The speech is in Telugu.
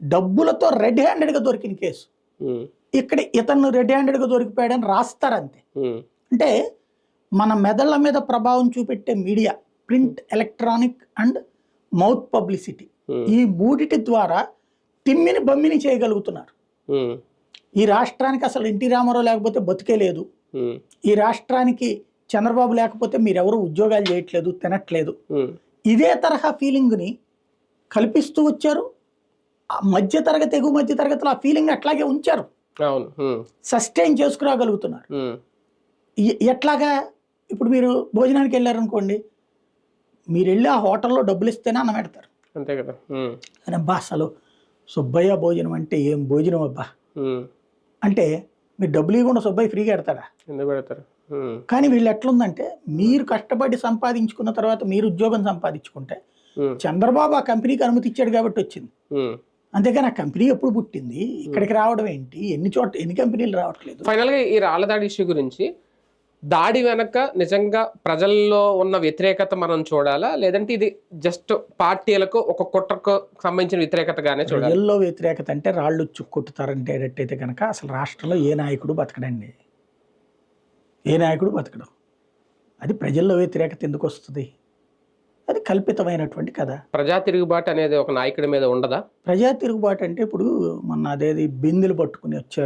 డబ్బులతో రెడ్ హ్యాండెడ్గా దొరికిన కేసు. ఇక్కడ ఇతను రెడ్ హ్యాండెడ్గా దొరికిపోయాడని రాస్తారు అంతే ఉమ్, అంటే మన మెదళ్ళ మీద ప్రభావం చూపెట్టే media print electronic and mouth publicity. ఈ మూడిటి ద్వారా తిమ్మిని బమ్మిని చేయగలుగుతున్నారు. ఈ రాష్ట్రానికి అసలు ఎన్టీ రామారావు లేకపోతే బతికే లేదు. ఈ రాష్ట్రానికి చంద్రబాబు లేకపోతే మీరెవరు ఉద్యోగాలు చేయట్లేదు తినట్లేదు. ఇదే తరహా ఫీలింగ్ని కల్పిస్తూ వచ్చారు. మధ్య తరగతి ఎగువ మధ్య తరగతిలో ఆ ఫీలింగ్ అట్లాగే ఉంచారు. సస్టైన్ చేసుకురాగలుగుతున్నారు. ఎట్లాగా ఇప్పుడు మీరు భోజనానికి వెళ్ళారనుకోండి మీరు వెళ్ళి ఆ హోటల్లో డబ్బులు ఇస్తేనే అన్నం పెడతారు. అంతే కదా. అని అబ్బా అసలు సుబ్బయ్య భోజనం అంటే ఏం భోజనం అబ్బా? అంటే మీరు డబ్బులు ఇవ్వకుండా సుబ్బయ్య ఫ్రీగా ఎందుకు పెడతారు? కానీ వీళ్ళు ఎట్లుందంటే మీరు కష్టపడి సంపాదించుకున్న తర్వాత మీరు ఉద్యోగం సంపాదించుకుంటే చంద్రబాబు ఆ కంపెనీకి అనుమతి ఇచ్చాడు కాబట్టి వచ్చింది. అంతేగాని ఆ కంపెనీ ఎప్పుడు పుట్టింది? ఇక్కడికి రావడం ఏంటి? ఎన్ని చోట్ల ఎన్ని కంపెనీలు రావట్లేదు? ఫైనల్గా ఈ రాళ్ళ దాడి ఇష్యూ గురించి దాడి వెనక నిజంగా ప్రజల్లో ఉన్న వ్యతిరేకత మనం చూడాలా? లేదంటే ఇది జస్ట్ పార్టీలకు ఒక కుట్రకు సంబంధించిన వ్యతిరేకతగానే చూడాలి? ప్రజల్లో వ్యతిరేకత అంటే రాళ్ళు చుక్కొట్టుతారంటేటట్టయితే కనుక అసలు రాష్ట్రంలో ఏ నాయకుడు బతకడండి? ఏ నాయకుడు బతకడం? అది ప్రజల్లో వ్యతిరేకత ఎందుకు వస్తుంది? అది కల్పితమైనటువంటి కథ. ప్రజా తిరుగుబాటు అనేది ఒక నాయకుడి మీద ఉండదా? ప్రజా తిరుగుబాటు అంటే ఇప్పుడు మొన్న అదేది బిందెలు పట్టుకుని వచ్చారు.